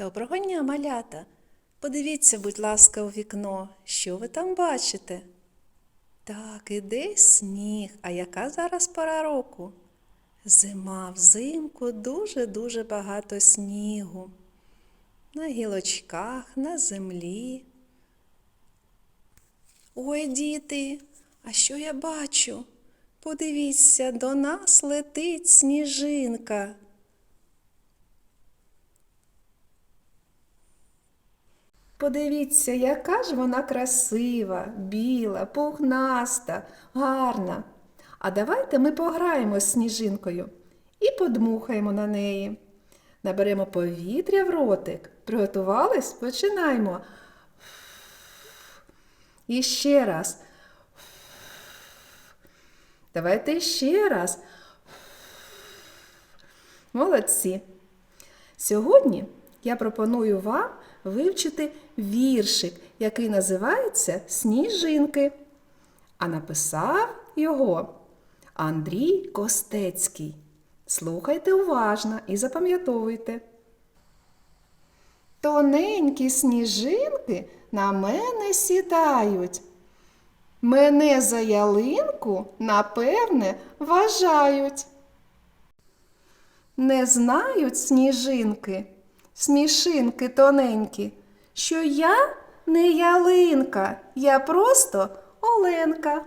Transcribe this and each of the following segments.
Доброго дня, малята. Подивіться, будь ласка, у вікно, що ви там бачите? Так, іде сніг. А яка зараз пора року? Зима взимку дуже-дуже багато снігу. На гілочках, на землі. Ой, діти, а що я бачу? Подивіться, до нас летить сніжинка. Подивіться, яка ж вона красива, біла, пухнаста, гарна. А давайте ми пограємо з сніжинкою і подмухаємо на неї. Наберемо повітря в ротик. Приготувались? Починаємо. І ще раз. Давайте ще раз. Молодці. Сьогодні я пропоную вам вивчити віршик, який називається Сніжинки. А написав його Андрій Костецький. Слухайте уважно і запам'ятовуйте. Тоненькі сніжинки на мене сідають. Мене за ялинку, напевне, вважають. Не знають сніжинки, смішинки тоненькі, що я не ялинка, я просто Оленка.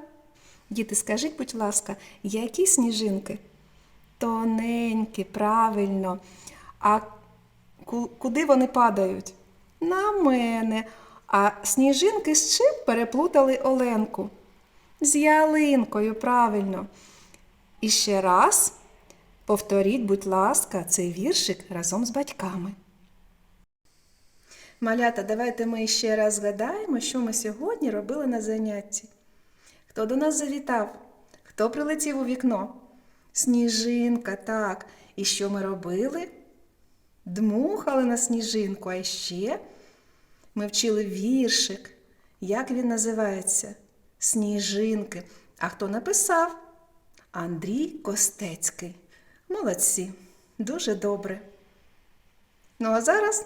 Діти, скажіть, будь ласка, які сніжинки? Тоненькі, правильно. А куди вони падають? На мене. А сніжинки з чим переплутали Оленку? З ялинкою, правильно. І ще раз повторіть, будь ласка, цей віршик разом з батьками. Малята, давайте ми ще раз згадаємо, що ми сьогодні робили на занятті. Хто до нас завітав? Хто прилетів у вікно? Сніжинка, так. І що ми робили? Дмухали на сніжинку, а ще ми вчили віршик. Як він називається? Сніжинки. А хто написав? Андрій Костецький. Молодці, дуже добре. Ну а зараз